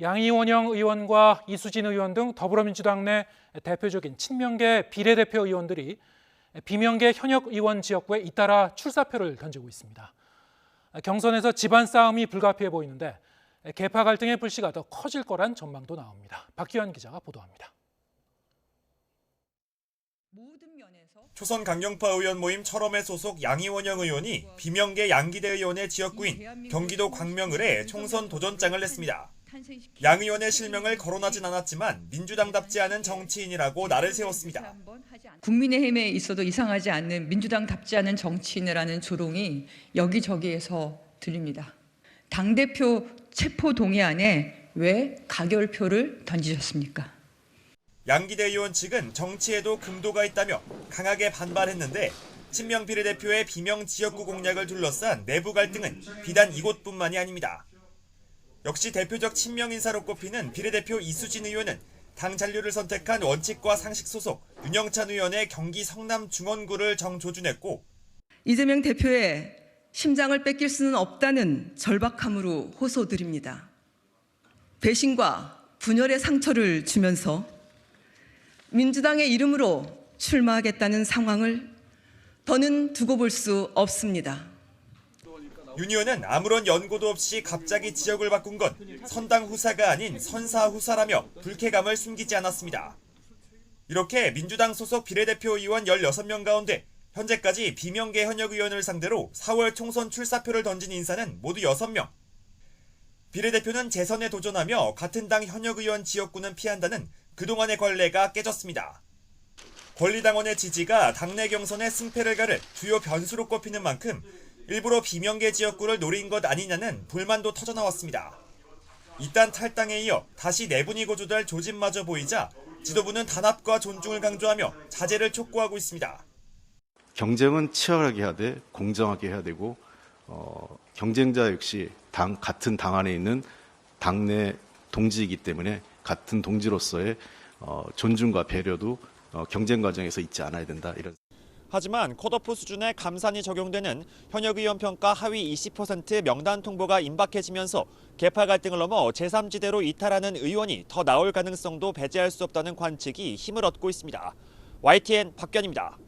양이원영 의원과 이수진 의원 등 더불어민주당 내 대표적인 친명계 비례대표 의원들이 비명계 현역 의원 지역구에 잇따라 출사표를 던지고 있습니다. 경선에서 집안 싸움이 불가피해 보이는데 개파 갈등의 불씨가 더 커질 거란 전망도 나옵니다. 박기환 기자가 보도합니다. 초선 강경파 의원 모임 철험의 소속 양이원영 의원이 비명계 양기대 의원의 지역구인 경기도 광명을에 총선 도전장을 냈습니다. 양 의원의 실명을 거론하진 않았지만 민주당답지 않은 정치인이라고 나를 세웠습니다. 국민의힘에 있어도 이상하지 않는 민주당답지 않은 정치인이라는 조롱이 여기저기에서 들립니다. 당대표 체포 동의안에 왜 가결표를 던지셨습니까? 양기대 의원 측은 정치에도 금도가 있다며 강하게 반발했는데 친명 비례대표의 비명 지역구 공략을 둘러싼 내부 갈등은 비단 이곳뿐만이 아닙니다. 역시 대표적 친명 인사로 꼽히는 비례대표 이수진 의원은 당 잔류를 선택한 원칙과 상식 소속 윤영찬 의원의 경기 성남 중원구를 정조준했고 이재명 대표의 심장을 뺏길 수는 없다는 절박함으로 호소드립니다. 배신과 분열의 상처를 주면서 민주당의 이름으로 출마하겠다는 상황을 더는 두고 볼 수 없습니다. 윤 의원은 아무런 연고도 없이 갑자기 지역을 바꾼 건 선당 후사가 아닌 선사 후사라며 불쾌감을 숨기지 않았습니다. 이렇게 민주당 소속 비례대표 의원 16명 가운데 현재까지 비명계 현역 의원을 상대로 4월 총선 출사표를 던진 인사는 모두 6명. 비례대표는 재선에 도전하며 같은 당 현역 의원 지역구는 피한다는 그동안의 관례가 깨졌습니다. 권리당원의 지지가 당내 경선의 승패를 가를 주요 변수로 꼽히는 만큼 일부러 비명계 지역구를 노린 것 아니냐는 불만도 터져나왔습니다. 이딴 탈당에 이어 다시 내분이 고조될 조짐마저 보이자 지도부는 단합과 존중을 강조하며 자제를 촉구하고 있습니다. 경쟁은 치열하게 해야 돼, 공정하게 해야 되고 어, 경쟁자 역시 당 같은 당 안에 있는 당내 동지이기 때문에 같은 동지로서의 어, 존중과 배려도 어, 경쟁 과정에서 잊지 않아야 된다 이런. 하지만 컷오프 수준의 감산이 적용되는 현역 의원 평가 하위 20% 명단 통보가 임박해지면서 개파 갈등을 넘어 제3지대로 이탈하는 의원이 더 나올 가능성도 배제할 수 없다는 관측이 힘을 얻고 있습니다. YTN 박견입니다.